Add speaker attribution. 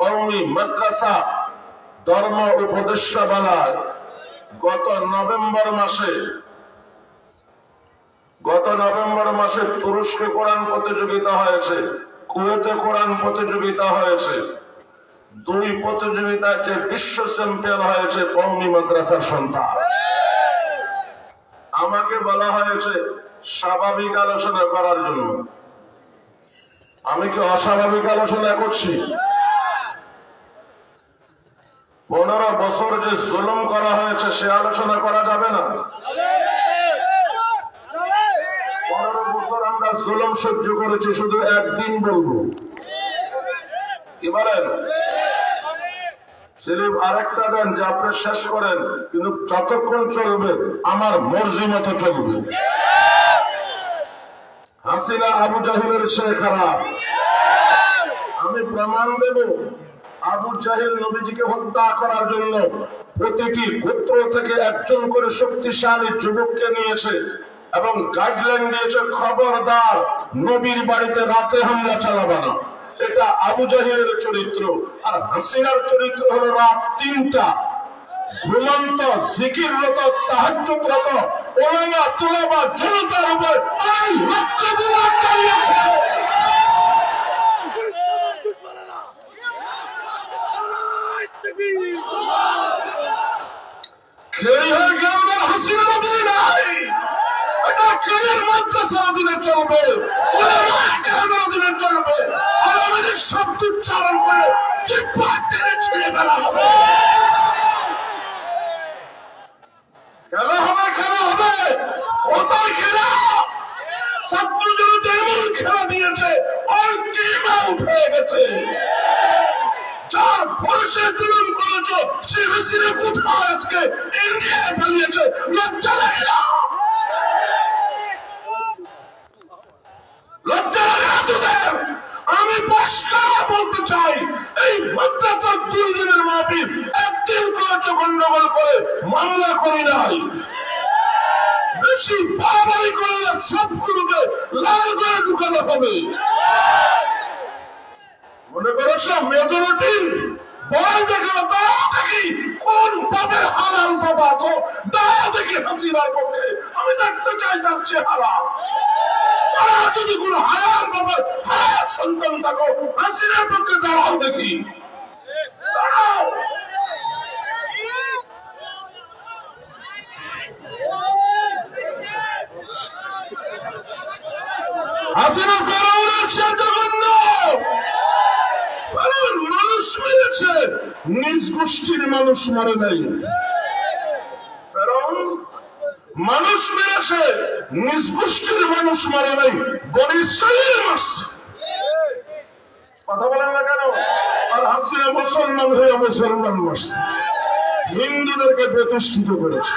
Speaker 1: কৌমি মাদ্রাসা ধর্ম উপদেষ্টা বালায় গত নভেম্বর মাসে। গত নভেম্বর মাসে তুরস্কে কোরআন প্রতিযোগিতা হয়েছে, কুয়েতে কোরআন প্রতিযোগিতা হয়েছে। দুই প্রতিযোগিতায় যে বিশ্ব চ্যাম্পিয়ন হয়েছে কৌমি মাদ্রাসার সন্তান। আমাকে বলা হয়েছে স্বাভাবিক আলোচনা করার জন্য। আমি কি অস্বাভাবিক আলোচনা করছি? পনেরো বছর যে জুলুম করা হয়েছে, সে আলোচনা করা যাবে না। পনেরো বছর আমরা জুলুম সহ্য করেছি, শুধু একদিন বলব। কি বলেন? সেলিম, আরেকটা দেন যে আপনি শেষ করেন, কিন্তু যতক্ষণ চলবে, আমার মর্জি মতো চলবে। হাসিনা আবু জাহিলের খারাপ। আমি প্রমাণ দেব। আবু জাহিল নবীজিকে হত্যা করার জন্য প্রতিটি গোত্র থেকে একজন করে শক্তিশালী যুবককে নিয়েছে এবং গাইডলাইন দিয়েছে, খবরদার, নবীর বাড়িতে রাতে হামলা চালাবে না। এটা আবু জাহিলের চরিত্র। আর হাসিনার চরিত্র হলো রাত তিনটা। ঘুমন্ত, জিকিররত, তাহাজ্জুদরত, ওলামা, তুলাবা, জনতার উপর আইন লক্ষ চালিয়েছে। খেয়ে হয়ে গেল না নাই এটা খেয়ের মাদ্রাসার অধীনে চলবে কেরামের অধীনে চলবে আমাদের শব্দ উচ্চারণ করে জিব্বা টেনে ছেড়ে ফেলা হবে খেলা হবে। খেলা হবে ওটাই খেলা ছাত্র এমন খেলা দিয়েছে টিমে উঠে গেছে যার ভরসে জুলুম করেছ সে হাসিনা কোথায় আজকে ইন্ডিয়ায় পালিয়েছে লজ্জা আমি পরিষ্কার বলতে চাই, এই মাদ্রাসার দুই দিনের মাহফিল একদিন করেছে গন্ডগোল করে মামলা করি নাই। বেশি বাড়াবাড়ি করলে সবগুলোকে লাল করে ঢুকানো হবে। মনে করেছ মেজরিটি, বল দেখে না হাসিনার পক্ষে আমি দেখতে চাই তার যদি কোন পাবে হালাল সন্তান থাকো পক্ষে দাঁড়াও দেখি। মানুষ মেরেছে, নিজ গোষ্ঠীর মানুষ মারে নাই। মানুষ মেরেছে, নিজ গোষ্ঠীর মানুষ মারে নাই, বনি ইসরায়েল মারছে। কথা বলেন না কেন? আর হাসিনা মুসলমান হয়ে মুসলমান মারছে। হিন্দুদেরকে প্রতিষ্ঠিত করেছে?